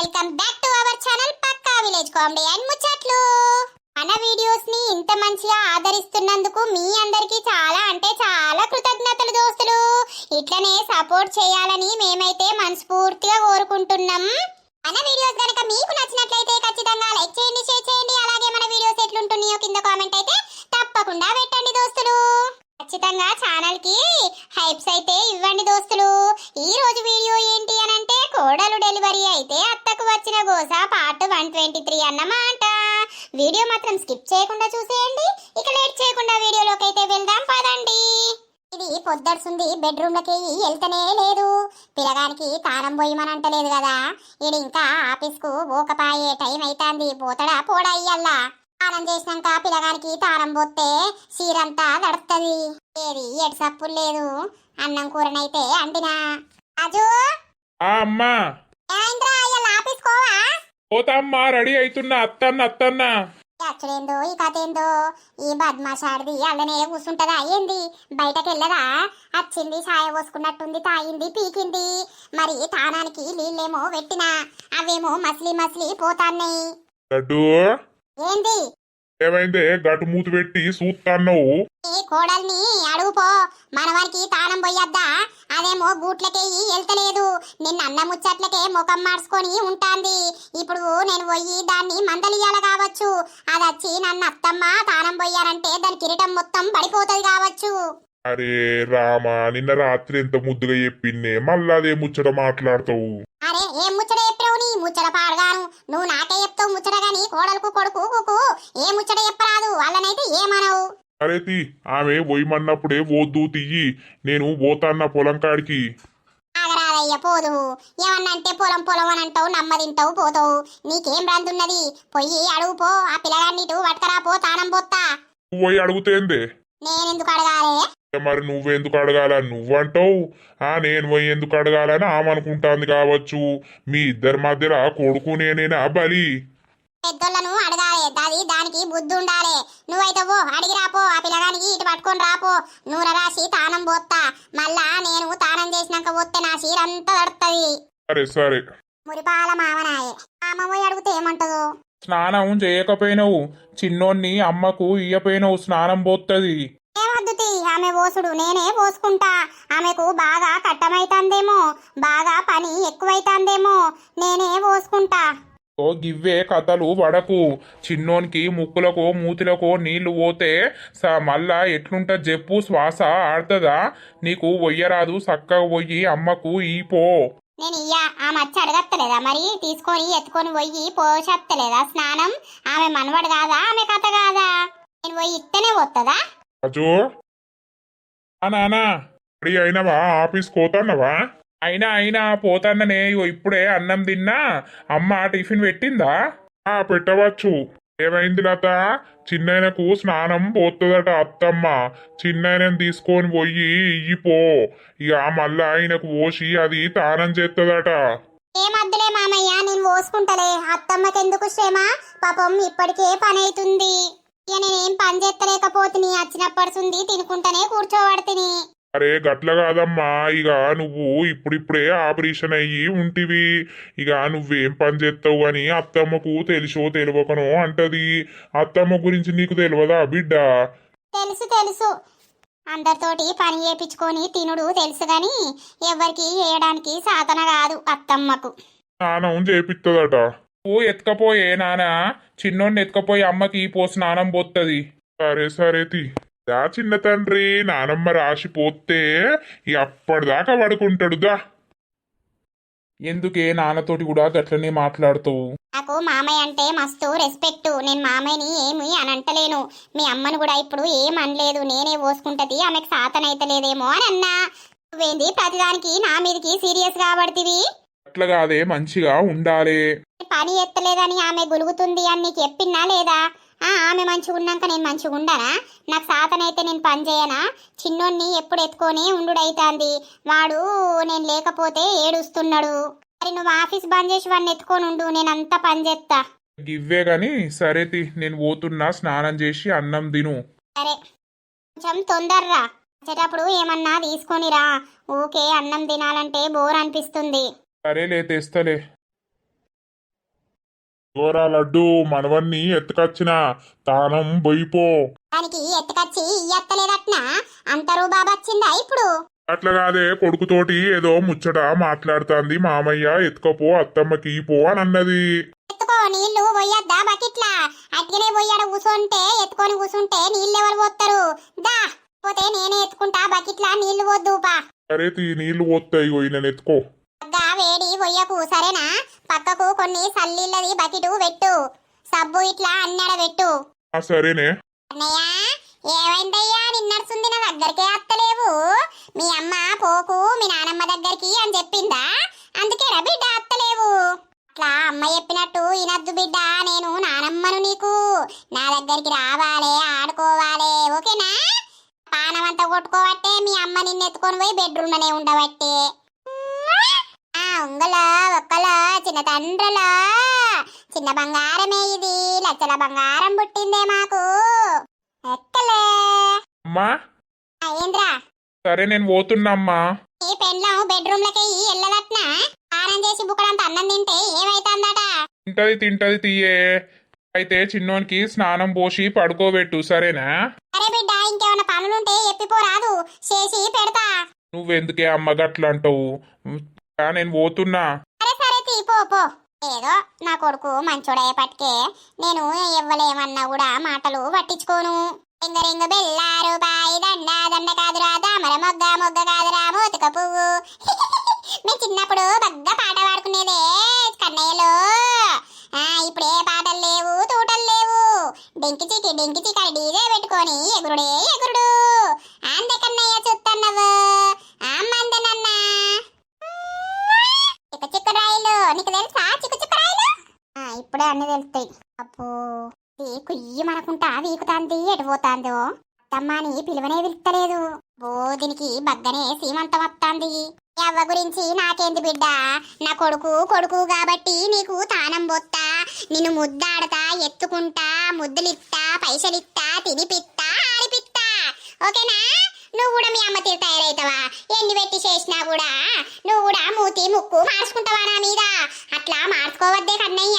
Welcome back to our channel Pakka village comedy and ముచ్చట్లు. మన వీడియోస్ని ఇంత మంచిగా ఆదరిస్తున్నందుకు మీ అందరికీ చాలా అంటే చాలా కృతజ్ఞతలు దోస్తులు. ఇట్లనే సపోర్ట్ చేయాలని మేమైతే మనస్ఫూర్తిగా కోరుకుంటున్నాం. మన వీడియోస్ గనక మీకు నచ్చినట్లయితే ఖచ్చితంగా లైక్ చేయండి షేర్ చేయండి. అలాగే మన వీడియోస్ ఎట్లుంటున్నాయో కింద కామెంట్ అయితే తప్పకుండా పెట్టండి దోస్తులు. ఖచ్చితంగా ఛానల్కి హైప్స్ అయితే ఇవ్వండి దోస్తులు. ఈ రోజు వీడియో ఏంటి అని అంటే కోడలు డెలివరీ అయితే అత్తకు వచ్చిన గోస పార్ట్ వన్ ట్వంటీ త్రీ అన్నమాట. వీడియో మాత్రం స్కిప్ చేయకుండా చూసేయండి. ఇక లేట్ చేయకుండా వీడియోలోకి అయితే వెళ్దాం పదండి. ఇది పొద్దడుసుంది బెడ్రూమ్లకి వెళ్తనే లేదు. పిల్లగానికి తానం పోయమని అంటలేదు కదా. ఇది ఇంకా ఆఫీస్కు పోకపాయే టైం అయితాంది. పోతడా పోడా ఇయ్యల్లా? స్నానం చేసినాక పిల్లగానికి తానం పోతే సీరంతా దడుస్తుంది ఏది ఎటు లేదు. అన్నం కూరనైతే అంటినా. రాజు! ఆ అమ్మా! ఏమైందిరా? ఇవాళ ఆఫీస్ కోవా పోతామ్మా రెడీ అవుతున్నా అత్తన్న అత్తన్న. ఈ కథ ఏందో ఈ బద్మాషాడిది అల్లనే కూర్చుంటదా ఏంది? బయటకు వెళ్ళదా వచ్చింది పోసుకున్నట్టుంది తాగింది పీకింది. మరి తానానికి నీళ్ళేమో పెట్టినా అవేమో మసిలి మసిలి పోతాన్నాయి. ఏంది? ఏమైందే? గటు మూతి పెట్టి చూస్తాన్నావు ఈ కోడల్ని అడుగుపో మనవానికి తానం పోయొద్దా అదేమో గూట్లకే వెళ్తలేదు. నిన్న అన్న ముచ్చట్లకే ముఖం మార్చుకొని ఉంటాంది. ఇప్పుడు నేను పోయి దాన్ని మందలియాల కావచ్చు. అది వచ్చి నన్ను అత్తమ్మ తానం పోయారంటే దాని కిరీటం మొత్తం పడిపోతుంది కావచ్చు. అరే రామా నిన్న రాత్రి ఎంత ముద్దుగా చెప్పిందే. మళ్ళా అదే ముచ్చట మాట్లాడతావు. అరే ఏం ముచ్చట చెప్పావు నీ? ముచ్చట పాడగాను. నువ్వు నాకే చెప్తావు ముచ్చట గాని కోడలకు కొడుకు కుకు ఏ ముచ్చట చెప్పరాదు. వాళ్ళనైతే ఏమనవు. అరే తి ఆమె పోయమన్నప్పుడే వద్దు తియ్యి. నేను పోతాన్న పొలం కాడికి. ఆగరాదయ్య పోదు. ఏమన్నంటే పొలం పొలం అని అంటావు నమ్మదింటావు పోతావు. నీకేం రందున్నది పొయ్యి అడుగు పో. ఆ పిల్లగాన్ని ఇటు పట్టుకరా పో తానం పోతా. పోయి అడుగుతేందే? నేనెందుకు అడగాలే? మరి నువ్వెందుకు అడగాల? నువ్వంటావు. ఆ నేను పోయి ఎందుకు అడగాలని ఆమె అనుకుంటాంది కావచ్చు. మీ ఇద్దరి మధ్యలో కొడుకు నేనేనా బలి? పెద్దోళ్ళను అడగాలే దాది దానికి బుద్ధి ఉండాలే. నువ్వైతే పో అడిగి రాపో ఆ పిల్లగానికి ఇటు పట్టుకొని రాపో నూనె రాసి తానం పోతా మళ్ళా నేను తానం చేసినాక పోతే నా చీరంతా తడుతుంది సరే సరే. మురిపాల మామనాయే మామ పోయి అడిగితే ఏమంటదో? స్నానం చేయకపోయినావు. చిన్నోన్ని అమ్మకు ఇయ్యపోయినావు. స్నానం పోతుంది ఏమద్దుతి ఆమె పోసుడు నేనే పోసుకుంటా ఆమెకు బాగా కట్టమైతాందేమో బాగా పని ఎక్కువైతాందేమో నేనే పోసుకుంటా ఓ గివ్వే కథలు వడకు. చిన్నోనికి ముక్కులకో మూతిలకో నీళ్ళు పోతే స మళ్ళా ఎట్లుంటది చెప్పు శ్వాస ఆడుతుందా? నీకు వయ్యరాదు చక్కగా పోయి అమ్మకు ఈ పో. నేను ఇయ్యా. ఆమె వచ్చి అడగత్తలేదా మరి? తీసుకొని ఎత్తుకొని పోయి పోషత్తలేదా? స్నానం? ఆమె మనవడు కాదా? ఆమె కథ కాదా? నేను పోయి ఇత్తనే పోతుందా రాజు? అనా రెడీ అయినవా? ఆఫీస్ పోతాన్నవా? అయినా అయినా పోతాన్ననే. ఇగో ఇప్పుడే అన్నం తిన్నా. అమ్మ టిఫిన్ పెట్టిందా? ఆ పెట్టవచ్చు. ఏమైంది లత? చిన్నయనకు స్నానం పోతుందట అత్తమ్మ. చిన్నయనని తీసుకొని పోయి ఇయ్యిపో ఇక మళ్ళా ఆయనకు పోసి అది తానం చేస్తుందట ఏమద్దులే మామయ్య నేను పోసుకుంటలే. అత్తమ్మకెందుకు శ్రమ? పాపం ఇప్పటికే పని అవుతుంది ఇక నేనేం పని చేస్తలేకపోతుని వచ్చినప్పటి సుంది తినుకుంటానే కూర్చోబడుతుని. అరే గట్ల కాదమ్మా. ఇక నువ్వు ఇప్పుడిప్పుడే ఆపరేషన్ అయ్యి ఉంటివి. ఇక నువ్వేం పని చేస్తావు అని అత్తమ్మకు తెలుసో తెలియకనో అంటది. అత్తమ్మ గురించి నీకు తెలియదా బిడ్డ? తెలుసు తెలుసు. అందరితోటి పని చేపించుకొని తినుడు తెలుసు గాని ఎవరికి చేయడానికి సాధన కాదు అత్తమ్మకు. స్నానం చేపిస్తుందట నువ్వు ఎత్తుకపోయే నానా. చిన్నోడిని ఎత్తుకపోయి అమ్మకి పో స్నానం పోతుంది సరే సరే తి. దా చిన్న తండ్రి నానమ్మ రాసి పోతే అప్పటిదాకా పడుకుంటాడు దా. ఎందుకే నాన్నతోటి కూడా గట్లనే మాట్లాడుతావు? నాకు మామయ్య అంటే మస్తు రెస్పెక్ట్ నేను మామయ్యని ఏమి అని అంటలేను మీ అమ్మను కూడా ఇప్పుడు ఏం అనలేదు. నేనే పోసుకుంటది ఆమెకు సాతనైతలేదేమో అని అన్నా. నువ్వేంది? ప్రతిదానికి నా మీదకి సీరియస్ కాబడుతుంది అట్లా కాదే మంచిగా ఉండాలి. పని ఎత్తలేదని ఆమె గులుగుతుంది అని నీకు చెప్పినా లేదా? ఆ ఆమె మంచిగా ఉన్నాక నేను మంచిగా ఉండనా? నాకు సాతనైతే నేను పని చేయనా? చిన్నోన్ని ఎప్పుడు ఎత్తుకొని ఉండుడైతాంది. వాడు నేను లేకపోతే ఏడుస్తున్నాడు. మరి నువ్వు ఆఫీస్ బంద్ చేసి వాడిని ఎత్తుకొని ఉండు నేను అంతా పని చేస్తా గివ్వే గాని సరే తి నేను పోతున్నా స్నానం చేసి అన్నం తిను. సరే. కొంచెం తొందర్రా వచ్చేటప్పుడు ఏమన్నా తీసుకొనిరా ఊకే అన్నం తినాలంటే బోర్ అనిపిస్తుంది. సరేలే తెస్తలే. గోరా లడ్డు మనవన్ని ఎత్తుకొచ్చిన తానం బొయ్యిపో. దానికి ఎత్తుకొచ్చి ఎత్తలేదట్నా? అంత రూబాబు వచ్చిందా ఇప్పుడు? అట్లా కాదే కొడుకుతోటి ఏదో ముచ్చట మాట్లాడుతాంది మామయ్య ఎత్తుకపో అత్తమ్మకి పో అని అన్నది. ఎత్తుకో నీళ్ళు పోయొద్దా బకెట్లా? అట్టిగానే పోయాడు కూసుంటే ఎత్తుకొని కూసుంటే నీళ్ళు ఎవరు పోస్తారు దా పోతే నేనే ఎత్తుకుంటా బకెట్లా నీళ్ళు పోద్దు పా సరే తీ నీళ్ళు పోతాయి నేను ఎత్తుకో. సరేనా? పక్కకు కొన్ని సల్లీళ్ళది బకెట్ పెట్టు. సబ్బు ఇట్లా అన్నడ పెట్టు. ఆ సరేనే. అన్నయ్య ఏమైందయ్యా? నిన్నడుస్తుంది నా దగ్గరికే అత్తలేవు. మీ అమ్మ పోకు మీ నానమ్మ దగ్గరికి అని చెప్పిందా? అందుకేనా బిడ్డ అత్తలేవు. అట్లా అమ్మ చెప్పినట్టు ఇనద్దు బిడ్డ నేను నానమ్మను నీకు. నా దగ్గరికి రావాలే ఆడుకోవాలే ఓకేనా? పానమంతా కొట్టుకోవట్టే మీ అమ్మ నిన్ను ఎత్తుకొని పోయి బెడ్రూమ్లోనే ఉండబట్టే. ఉంగల ఒక్కల చిన్న తండ్రుల. చిన్న బంగారమే ఇది లచ్చల బంగారం పుట్టిందే మాకు. ఎక్కలే? అమ్మా? ఏంద్రా? సరే నేను పోతున్నా అమ్మా. ఈ పెండ్లం బెడ్రూమ్ లకి ఎల్లదట్నా స్నానం చేసి బుక్కడంత అన్నం తింటే ఏమైతుందట? తింటది తింటది తీయే. అయితే చిన్నోనికి స్నానం పోసి పడుకోబెట్టు సరేనా? అరే బిడ్డ ఇంకేమైనా పనులుంటే ఎప్పిపోరాదు చేసి పెడతా. నువ్వెందుకే అమ్మ గట్ల అంటావు ఆ, నేను పోతున్నా. సరే సరే తీ పో పో. ఏదో నా కొడుకు మంచోడయ్యేపటికే నేను ఇవ్వలేమన్నా కూడా మాటలు పట్టించుకోను. రింగ రింగ బెల్లారు బాయి దండ దండ కాదురా దామర మొగ్గ మొగ్గ కాదురా మోతుక పువ్వు. మేము చిన్నప్పుడు బగ్గ పాట పాడుకునేదే కన్నయ్యలో. ఆ ఇప్పుడు ఏ పాటలు లేవు తూటలు లేవు. డెంకి చికి డెంకి చికి డీజే పెట్టుకొని ఎగురుడే ఎగురుడు అందే కన్నయ్య చూస్తున్నావు అమ్మందనన్నా చిక్క చిక్క రాయిలు నీకు తెలుసా చిక్క చిక్క రాయిలు అప్పుడే ఇప్పుడే అన్ని తెలుస్తాయి. అప్పు ఇది కుయ్యి మనకుంటా వీకుతాంది ఎటు పోతాందో అత్తమ్మాని పిలువనే పిలుస్తలేదు. ఓ దీనికి బగ్గనే సీమంతం వస్తాంది. ఎవ్వ గురించి నాకేంది బిడ్డ? నా కొడుకు కొడుకు కాబట్టి నీకు తానం బొత్తా నిన్ను ముద్దాడతా ఎత్తుకుంటా ముద్దులిత్తా పైసలిత్తా తినిపిత్తా ఆడిపిత్తా. ఓకేనా? నువ్వు కూడా మీ అమ్మ తీరు తయారైతావా? ఎన్ని పెట్టి చేసినా కూడా నువ్వు కూడా మూతి ముక్కు మార్చుకుంటావా నా మీద? అట్లా మార్చుకోవద్దే కన్నయ్య.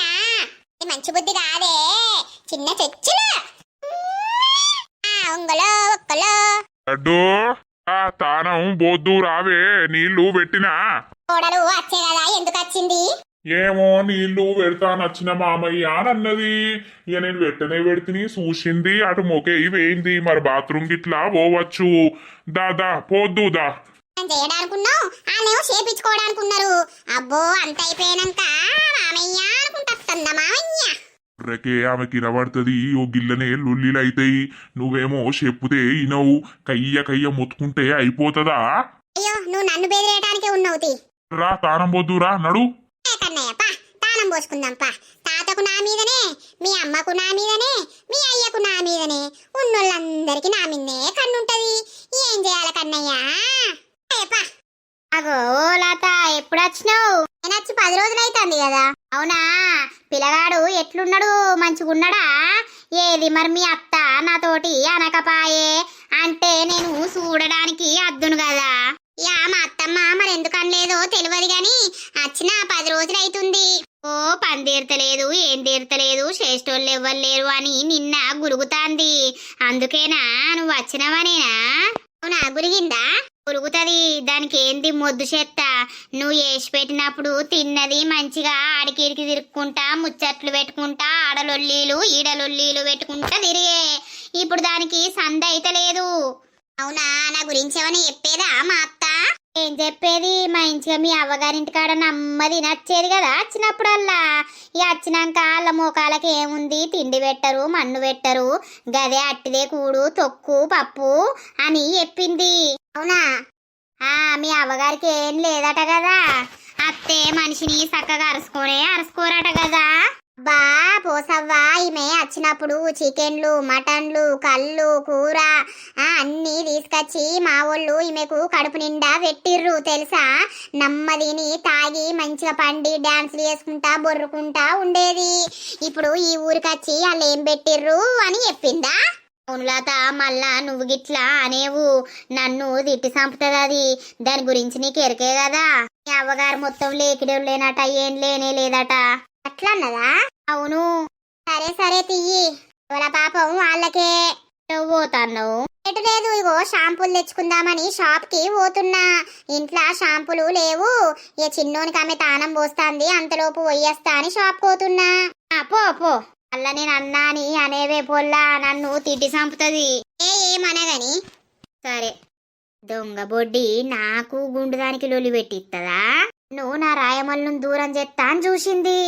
మంచి బుద్ధి కాదే. చిన్న చెచ్చులు. ఒక్కలో. లడ్డు ఆ తానం బోద్దు రావే నీళ్ళు పెట్టినా. కోడలు వచ్చే కదా ఎందుకు వచ్చింది? ఏమో నీళ్ళు పెడతానచ్చిన మామయ్య అని అన్నది. ఇక నేను వెంటనే పెడితిని చూసింది. అటు మొకే వేయింది. మరి బాత్రూమ్ గిట్లా పోవచ్చు. దాదా పోద్దు దా. నేను చేయడానుకున్నావు? వాళ్ళేమో చేపించుకోవడానుకున్నారు. అబ్బో అంత అయిపోయినాక మామయ్య అనుకుంటా మామయ్య? రెకే ఆమెకి ఇనబడుతుంది. ఓ గిల్లనే లొల్లిలు అయితాయి నువ్వేమో చెప్పుతే ఇనవు. కయ్య కయ్య మొత్తుకుంటే అయిపోతుందా? అయ్యో నువ్వు నన్ను బెదిరేయడానికే ఉన్నావు తీ. రా తానం పోద్దురా నడు ఏ కన్నయ్య పా తాళం పోసుకుందాం పా తాతకు నా మీదనే మీ అమ్మకు నా మీదనే మీ అయ్యకు నా మీదనే. ఉన్నోళ్ళందరికీ నా మీదనే కన్నుంటది. ఏం చేయాలి కన్నయ్య? అగో లత ఎప్పుడు వచ్చినావు నేను వచ్చి పది రోజులు అవుతుంది కదా. అవునా? పిల్లగాడు ఎట్లున్నాడు? మంచిగున్నాడా? ఏది మరి మీ అత్త నాతోటి అనకపాయే? అంటే నేను చూడడానికి అద్దును కదా. యా మా అత్తమ్మ మరి ఎందుకు అనలేదో తెలియదు గాని వచ్చిన పది రోజులు అవుతుంది ఓ పని తీరతలేదు ఏం తీరతలేదు చేసేటోళ్ళు ఎవ్వరు లేరు అని నిన్న గురుగుతాంది. అందుకేనా నువ్వు వచ్చినవనేనా అవునా గురిగిందా? గురుగుతుంది దానికి ఏంది మొద్దు చెత్త? నువ్వు వేసి పెట్టినప్పుడు తిన్నది మంచిగా ఆడికిడికి తిరుక్కుంటా ముచ్చట్లు పెట్టుకుంటా ఆడలొల్లీలు ఈడలొల్లీలు పెట్టుకుంటా తిరిగే. ఇప్పుడు దానికి సంద అయితే లేదు. అవునా నా గురించి ఏమైనా చెప్పేదా మా అత్త ఏం చెప్పేది? మా ఇంట్లో మీ అవ్వగారింటి కాడ నమ్మది నచ్చేది కదా వచ్చినప్పుడల్లా ఇక వచ్చినాక వాళ్ళ మోకాలకి ఏముంది? తిండి పెట్టరు మన్ను పెట్టరు. గదే అట్టిదే కూడు తొక్కు పప్పు అని చెప్పింది. అవునా? ఆ మీ అవ్వగారికి ఏం లేదట కదా? అత్తే మనిషిని చక్కగా అరుచుకోనే అరుచుకోరట కదా? బా పోసవ్వా ఈమె వచ్చినప్పుడు చికెన్లు మటన్లు కళ్ళు కూర ఆ, అన్నీ తీసుకొచ్చి మా వాళ్ళు ఈమెకు కడుపు నిండా పెట్టిర్రు తెలుసా? నమ్మదిని తాగి మంచిగా పండి డాన్సులు చేసుకుంటా బొర్రుకుంటా ఉండేది. ఇప్పుడు ఈ ఊరికొచ్చి వాళ్ళు ఏం పెట్టిర్రు అని చెప్పిందా? అవునులాత మళ్ళా నువ్వు గిట్లా అనేవు. నన్ను తిట్టి చంపుతుంది అది. దాని గురించి నీకు ఎరికే కదా? మీ అవ్వగారు మొత్తం లేకిడే లేనట ఏం లేనే లేదట. అట్లా అన్నదా అవును. సరే సరే తియ్యి. వాళ్ళ పాపం వాళ్ళకే నువ్వు పోతాను ఎటు లేదు ఇగో షాంపూలు తెచ్చుకుందామని షాప్కి పోతున్నా. ఇంట్లో షాంపూలు లేవు. ఇక చిన్నోనికి ఆమె తానం పోస్తాంది అంతలోపు పోయేస్తా అని షాప్ పోతున్నా. పో పో. అల్ల నేను అన్నా అని అనేవే పొల్లా నన్ను తిట్టి చంపుతుంది. ఏ ఏమనగని? సరే. దొంగ బొడ్డి నాకు గుండుదానికి లొలి పెట్టిస్తుందా నువ్వు నా రాయమల్లును దూరం చేస్తా అని చూసింది.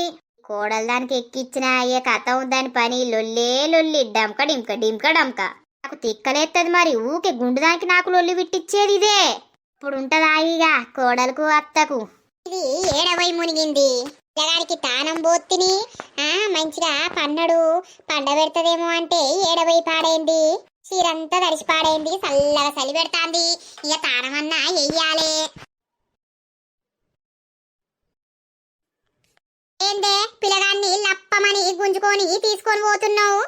కోడలు దానికి ఎక్కిచ్చిన అయ్యే కథ దాని పని. లొల్లే లొల్లి డమ్క డింక డింక డమ్క నాకు తిక్కలేస్తుంది మరి ఊకే గుండుదానికి నాకు లొల్లి విట్టిచ్చేది ఇదే. ఇప్పుడు ఉంటదా ఇక కోడలకు అత్తకు? ఇది ఏడవై మునిగింది. పిల్లగాడికి తానం బోత్తిని ఆ మంచిగా పన్నడు పండ పెడతదేమో అంటే ఏడవై పాడైంది. చీరంతా తడిసి పాడైంది చల్లగా చలి పెడతాంది. ఇక తానమన్నా వెయ్యాలే ఏందే పిల్లగాన్ని లప్పమని గుంజుకొని తీసుకొని పోతున్నావు?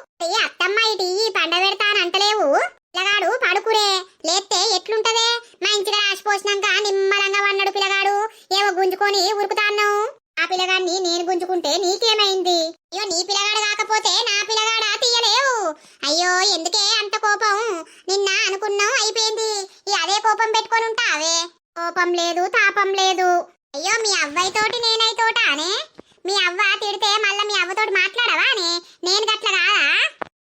అత్తమ్మ ఇటు ఈ పండ పెడతానంటలేవు పిల్లగాడు పడుకురే లేస్తే ఎట్లుంటదే? మా ఇంటికి రాసిపోసినాక నిమ్మలంగా వన్నాడు పిల్లగాడు. ఏవో గుంజుకొని ఉరుకుతాన్నావు? ఆ పిల్లగాన్ని నేను గుంజుకుంటే నీకేమైంది? అయ్యో నీ పిల్లగాడు కాకపోతే నా పిల్లగాడా తీయలేవు? అయ్యో ఎందుకే అంత కోపం? నిన్న అనుకున్నాం అయిపోయింది. ఈ అదే కోపం పెట్టుకొని ఉంటావే? కోపం లేదు తాపం లేదు. అయ్యో మీ అవ్వయితోటి నేనైతోటానే మీ అవ్వ తిడితే మళ్ళీ మీ అవ్వతోటి మాట్లాడవా అని? నేను గట్ల కాదా?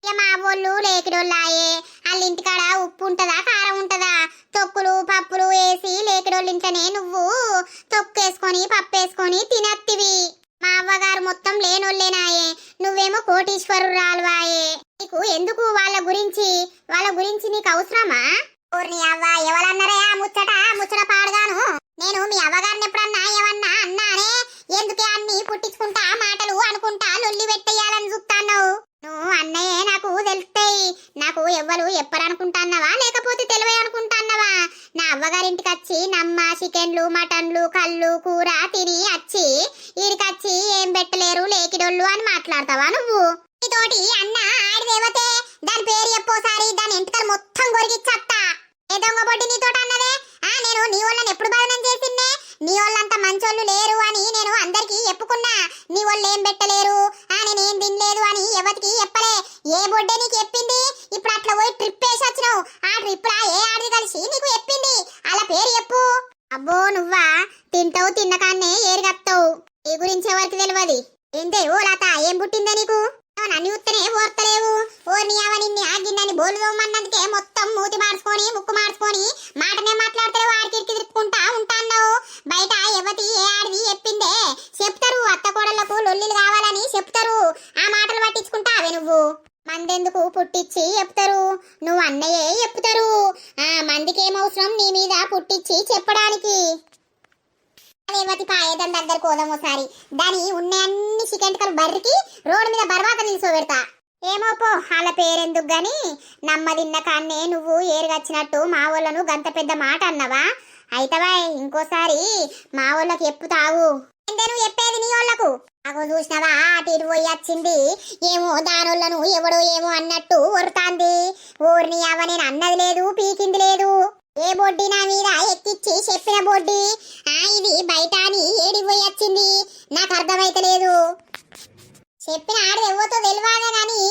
ఇక మా వాళ్ళు లేకిడోళ్ళాయే. వాళ్ళ ఇంటికాడ ఉప్పు ఉంటదా కారం ఉంటదా? తొక్కులు పప్పులు వేసి లేకిడోళ్ళించనే నువ్వు తొక్కు వేసుకొని పప్పు వేసుకొని తినత్తివి. మా అవ్వగారు మొత్తం లేనోళ్ళేనాయే. నువ్వేమో కోటీశ్వరురాలువాయే. నీకు ఎందుకు వాళ్ళ గురించి? వాళ్ళ గురించి నీకు అవసరమా? ఊర్ని అవ్వ ఎవరన్నారే ఆ ముచ్చట? ముచ్చట పాడగాను. నేను మీ అవ్వగారిని ఎప్పుడన్నా ఏమన్నా అన్నానే ఎందుకే అన్ని పుట్టించుకుంటా మాటలు అనుకుంటా లొల్లి పెట్టేయాలని చూస్తాను నువ్వు అన్నయ్యే నాకు తెలుస్తాయి. నాకు ఎవ్వరు ఎప్పరనుకుంటాన్నావా? లేకపోతే తెలివే అనుకుంటాన్నావా నా అవ్వగారింటికి వచ్చి నమ్మ చికెన్లు మటన్లు కళ్ళు కూర తిని వచ్చి ఈడికొచ్చి ఏం పెట్టలేరు లేకిడోళ్ళు అని మాట్లాడతావా నువ్వు? తోటి అన్న ఆడిదేవతే దాని పేరు చెప్పోసారి దాని ఎంటికలు మొత్తం కొరిగిచ్చత్తా ఏ దొంగ బొడ్డి నీతోటి అన్నదే ఆ నేను నీ వాళ్ళని ఎప్పుడు బదనం చేసిందే నీ వాళ్ళంత మంచోళ్ళు లేరు అని నేను అందరికీ చెప్పుకున్నా నీ వాళ్ళు ఏం పెట్టలేరు? ఆ నేనేం తినలేదు అని ఎవరికి చెప్పలే. ఏ బొడ్డే నీకు చెప్పింది? ఇప్పుడు అట్లా పోయి ట్రిప్ వేసి వచ్చినావు. ఆ ట్రిప్ లా ఏ ఆడిది కలిసి నీకు చెప్పింది? అలా పేరు చెప్పు. అబ్బో నువ్వా? తింటావు తిన్నకాన్నే ఏరిగత్తావు ఈ గురించి ఎవరికి తెలియదు ఏంటే ఓ లత ఏం పుట్టిందే నీకు? ఏమో నన్ను ఓర్తలేవు. ఓ నీ అవ నిన్ను ఆగిందని బోలు తోమన్నందుకే మొత్తం మూతి మార్చుకొని ముక్కు మార్చుకొని మాటనే మాట్లాడితే వాడికి తిరుక్కుంటా ఉంటాన్నావు. బయట ఎవతి ఏ ఆడిది చెప్పిందే. చెప్తారు అత్త కోడళ్ళకు లొల్లిలు కావాలని చెప్తారు. ఆ మాటలు పట్టించుకుంటావే నువ్వు. మందెందుకు పుట్టించి చెప్తారు. నువ్వు అన్నయ్యే చెప్తారు. ఆ మందికి ఏమవసరం నీ మీద పుట్టించి చెప్పడానికి? రేవతి పాయదం దగ్గర కోదాం ఒకసారి? దాని ఉన్న అన్ని చికెంటకలు బర్రికి రోడ్డు మీద బర్వాత నిల్చోబెడతా ఏమో పో వాళ్ళ పేరెందుకు గాని? నమ్మదిన్న కాన్నే నువ్వు ఏరుగచ్చినట్టు మా వాళ్ళను గంత పెద్ద మాట అన్నవా? అయితవా ఇంకోసారి మా వాళ్ళకి ఎప్పుతావు ఏందే నువ్వు చెప్పేది నీ వాళ్ళకు? నాకు చూసినవా అటు పోయి వచ్చింది. ఏమో దానోళ్ళను ఎవడో ఏమో అన్నట్టు ఒరుతాంది ఊరిని అవ నేను అన్నది లేదు పీకింది లేదు. ఏ బొడ్డి నా మీద ఎక్కిచ్చి చెప్పిన బొడ్డి? ఆ ఇది బయట అని ఏడిపోయి వచ్చింది? నాకు అర్థమైతలేదు. చెప్పిన ఆడది ఎవరితో తెలియదే కానీ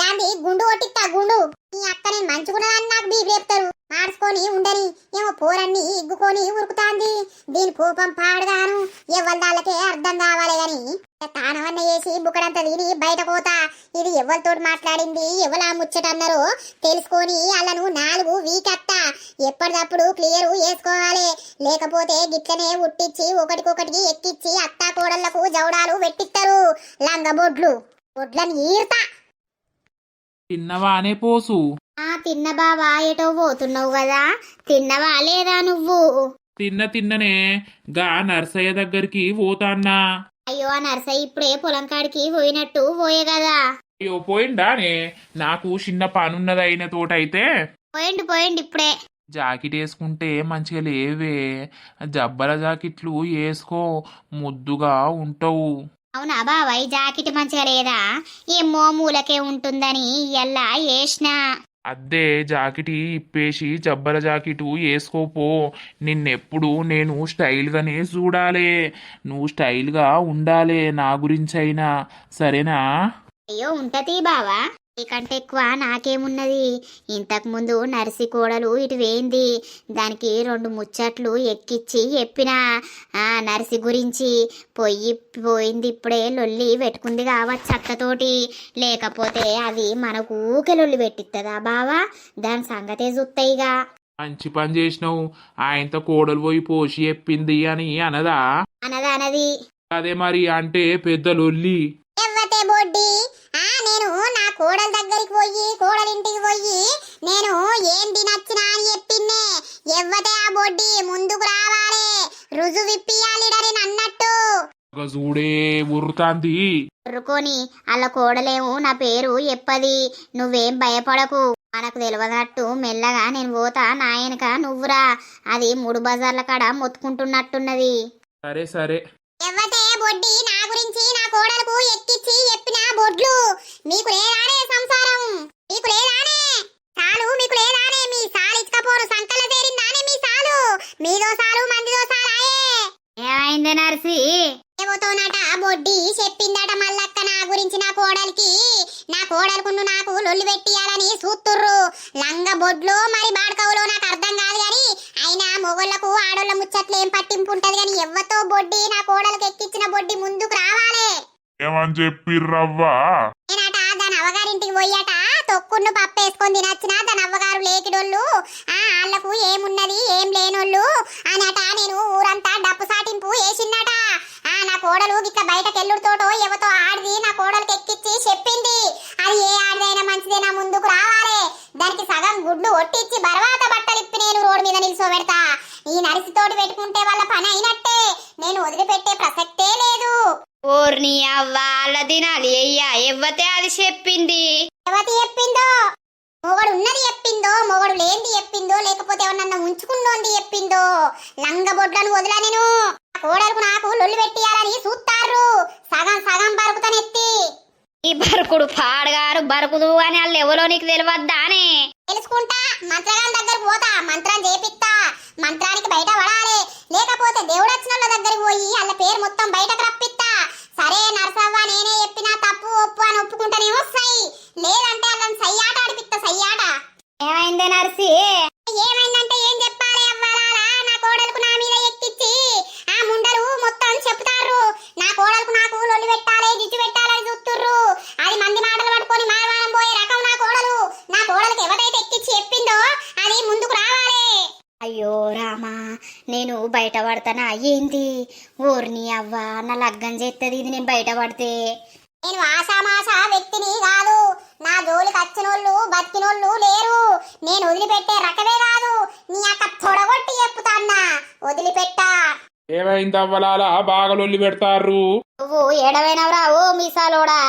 దాన్ని గుండు కొట్టిస్తా గుండు. నీ అక్క నేను మంచుకున్నదాన్ని నాకు బీపీ చెప్తారు మార్చుకొని ఉండని ఏమో పోరన్ని ఇగ్గుకొని ఉరుకుతాంది. దీని కోపం పాడగాను ఎవరిదాళ్ళకే అర్థం కావాలి గాని. తానవన్న వేసి బుక్కడంతా తిని బయట పోతా. ఇది ఎవరితో మాట్లాడింది ఎవలా ముచ్చటన్నారో తెలుసుకొని అలను నాలుగు వీకత్తా. ఎప్పటికప్పుడు క్లియర్ చేసుకోవాలి. లేకపోతే గిట్లనే ఉట్టించి ఒకటికొకటికి ఎక్కిచ్చి అత్తా కోడళ్ళకు జౌడాలు పెట్టిస్తారు లంగబొడ్లు. బొడ్లను ఈర్తా తిన్నవానే పోసు. ఆ తిన్న బావా ఏటో పోతున్నావు కదా? తిన్నవా లేదా నువ్వు? తిన్న తిన్ననే గా నర్సయ్య దగ్గరికి పోతాన్నా. అయ్యో ఆ నర్సయ్య ఇప్పుడే పొలం కాడికి పోయినట్టు పోయే కదా. అయ్యో పోయిండానే? నాకు చిన్న పనున్నది అయిన తోటైతే. పోయిండు పోయిండు ఇప్పుడే. జాకెట్ వేసుకుంటే మంచిగా లేవే. జబ్బల జాకెట్లు వేసుకో ముద్దుగా ఉంటావు. అవునా బాబాయ్ జాకెట్ మంచిగా లేదా? ఏమో మూలకే ఉంటుందని ఎల్లా వేసిన అద్దే జాకెట్ ఇప్పేసి జబ్బల జాకెట్ వేసుకోపో నిన్నెప్పుడు నేను స్టైల్గానే చూడాలి. నువ్వు స్టైల్గా ఉండాలే నా గురించి అయినా సరేనా? అయ్యో ఉంటది బావా. నీకంటే ఎక్కువ నాకేమున్నది? ఇంతకు ముందు నర్సి కోడలు ఇటు వేయింది. దానికి రెండు ముచ్చట్లు ఎక్కిచ్చి చెప్పిన. ఆ నర్సి గురించి పొయ్యి పోయింది ఇప్పుడే లొల్లి పెట్టుకుంది కావచ్చు అత్తతోటి. లేకపోతే అది మనకు ఊకే లొల్లి పెట్టిస్తుందా బావా? దాని సంగతే చూస్తాయిగా మంచి పని చేసినావు. ఆయనతో కోడలు పోయి పోసి చెప్పింది అని అనదా? అనది అనది? అదే మరి అంటే పెద్ద లొల్లి. ఎవ్వతే బొడ్డి? ఆ నేను నా కోడల దగ్గరికి పోయి కోడల ఇంటికి పోయి నేను ఏం తినచ్చినా అని చెప్పిందే. ఎవ్వతే ఆ బొడ్డి? ముందుకు రావాలి. రుజు విప్పియాలిడని అన్నట్టు. చూడే ఉరుతాంది రుకొని అలా కోడలేమో నా పేరు ఎప్పది? నువ్వేం భయపడకు. మనకు తెలియనట్టు మెల్లగా నేను పోతా నాయనక నువ్వురా. అది మూడు బజార్ల కాడ మొత్తుకుంటున్నట్టున్నది. సరే సరే. ఎవ్వతే బొడ్డి నా గురించి నా కోడలకు ఎక్కిచ్చి చెప్పిన బొడ్లు? మీకు లేదానే సంసారం? మీకు లేదానే? సాలు మీకు లేదానే? మీ సాలు ఇచ్చకపోరు సంకల తేరిందానే మీ సాలు? మీదో సాలు మందిదో సాలాయే ఏమైంది నర్సి? ఏమోతోనట బొడ్డి చెప్పిందట మల్లక్క నా గురించి నా కోడలికి. నా కోడలుకును నాకు లొల్లి పెట్టియాలని చూస్తుర్రు లంగ బొడ్లో మరి బాడకవులో నాకు అర్థం కాదు గాని అయినా మొగోళ్ళకు ఆడోళ్ళ ముచ్చట్లు ఏం పట్టింపు ఉంటది గాని ఎవ్వతో బొడ్డి నా కోడలకు ఎక్కించిన బొడ్డి ముందుకు రావాలి. ఏమని చెప్పిర్రవ్వా? నేనట దాని అవ్వగారింటికి పోయట తొక్కును పప్పు వేసుకొని తినచ్చిన దాని అవ్వగారు లేకిడోళ్ళు ఆ ఆళ్ళకు ఏమున్నది ఏం లేనోళ్ళు అనట నేను ఊరంతా డప్పు సాటింపు వేసిందట ఆ నా కోడలు గిట్ల బయటకెళ్ళుడుతోటో ఎవతో ఆడిది నా కోడలికి ఎక్కిచ్చి చెప్పింది. అది ఏ ఆడిదైనా మంచిదే నా ముందుకు రావాలి. దానికి సగం గుడ్లు ఒట్టిచ్చి బర్వాత బట్టలు ఇప్పి నేను రోడ్డు మీద నిల్చోబెడతా ఈ నరిసితోటి పెట్టుకుంటే వాళ్ళ పని అయినట్టే. నేను వదిలిపెట్టే ప్రసక్తే లేదు. ఓర్ని అవ్వ అలా తినాలి అయ్యా ఎవ్వతే అది చెప్పింది? ఎవతి చెప్పిందో? మొగడు ఉన్నది చెప్పిందో? మొగడు లేనిది చెప్పిందో? లేకపోతే ఎవరన్నా ఉంచుకున్నోంది చెప్పిందో? లంగబొడ్లను వదిలా నేను. కోడలకు నాకు లొల్లి పెట్టియాలని చూస్తారు సగం సగం బరుకుతనెత్తి. ఈ బరుకుడు పాడగారు బరుకుదు అని వాళ్ళు ఎవరో నీకు తెలియద్దానే తెలుసుకుంటా మంత్రగాని దగ్గర పోతా మంత్రం చేపిస్తా మంత్రానికి బయట పడాలి. లేకపోతే దేవుడు వచ్చిన వాళ్ళ దగ్గరికి పోయి వాళ్ళ పేరు మొత్తం బయటకు రప్పిస్తా. సరే నరసవ్వ నేనే చెప్పినా తప్పు ఒప్పు అని ఒప్పుకుంటానేమో సై లేదంటే వాళ్ళని సయ్యాట ఆడిపిస్తా సయ్యాట. ఏమైందే నర్సి? ఏమైందంటే ఏం చెప్పాలి అవ్వాలా? నా కోడలకు నా మీద ఎక్కిచ్చి ఆ ముండలు మొత్తం చెప్తారు నా కోడలకు నాకు లొల్లి పెట్టాలి గిచ్చు పెట్టాలని చూస్తుర్రు. అది మంది మాటలు పట్టుకొని మారవారం పోయే రకం నా కోడలు. నా కోడలకు ఎవరైతే ఎక్కిచ్చి చెప్పిందో అది ముందుకు రావాలి. అయ్యో రామా నేను బయట పడతానా? ఏంది? ఓర్ని అవ్వ నా లగ్గం చేస్తుంది ఇది నేను బయట పడితే. నేను ఆశామాష వ్యక్తిని కాదు. నా జోలికి వచ్చినోళ్ళు బతికినోళ్ళు లేరు. నేను వదిలిపెట్టే రకమే కాదు. నీ అక్క తొడగొట్టి చెప్పుతాన్నా. వదిలిపెట్టా. ఏమైంది అవ్వలాలా? బాగా లొల్లి పెడతారు నువ్వు ఏడవైనవరా ఓ మీసాలోడా.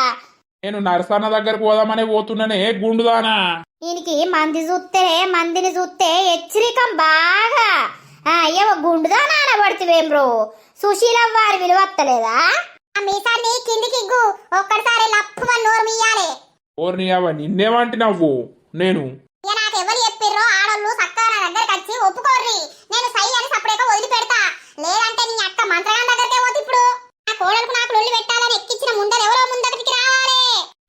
నేను నరసన్న దగ్గరకు పోదామనే పోతున్నానే గుండుదానా? దీనికి మంది చూస్తే మందిని చూస్తే హెచ్చరికం బాగా. ఆ, ఏవో గుండుదా నానబడుతువేం బ్రో? సుశీలవ్వ వారి విలువత్తలేదా ఆ మీసాన్ని కిందికిగ్గు ఒక్కసారి లప్పు నోరు మీయాలి. ఓర్ని అవ్వ నిన్నేమంటి నవ్వు నేను? ఇక నాకు ఎవరు చెప్పిర్రో ఆడోళ్ళు చక్కగా నా దగ్గరికి వచ్చి ఒప్పుకోర్రి. నేను సై అని సపరేట్గా వదిలిపెడతా లేదంటే నీ అక్క మంత్రగాన్ దగ్గరికే పోతే ఇప్పుడు నా కోడలకు నాకు లొల్లి పెట్టాలని ఎక్కించిన ముందర ఎవరో ముందరికి రావాలి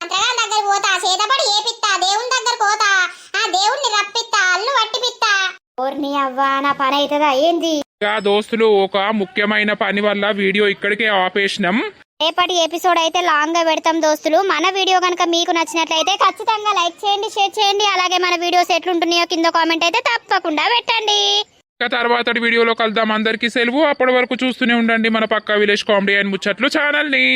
మంత్రగాన్ దగ్గరికి పోతా చేతపడి ఏపిత్తా దేవుని దగ్గర పోతా ఆ దేవుణ్ణి రప్పిత్తా అల్లు పట్టిపిత్తా ఓర్ని అవ్వ నా పని అవుతుందా ఏంది? ఇక దోస్తులు ఒక ముఖ్యమైన పని వల్ల వీడియో ఇక్కడికే ఆపేసినాం. రేపటి ఎపిసోడ్ అయితే లాంగ్గా పెడతాం దోస్తులు. మన వీడియో కనుక మీకు నచ్చినట్లయితే ఖచ్చితంగా లైక్ చేయండి షేర్ చేయండి. అలాగే మన వీడియోస్ ఎట్లుంటున్నాయో కింద కామెంట్ అయితే తప్పకుండా పెట్టండి. ఇక తర్వాత వీడియోలో కలుద్దాం. అందరికీ సెలవు. అప్పటి వరకు చూస్తూనే ఉండండి మన పక్కా విలేజ్ కామెడీ అండ్ ముచ్చట్లు ఛానల్ని.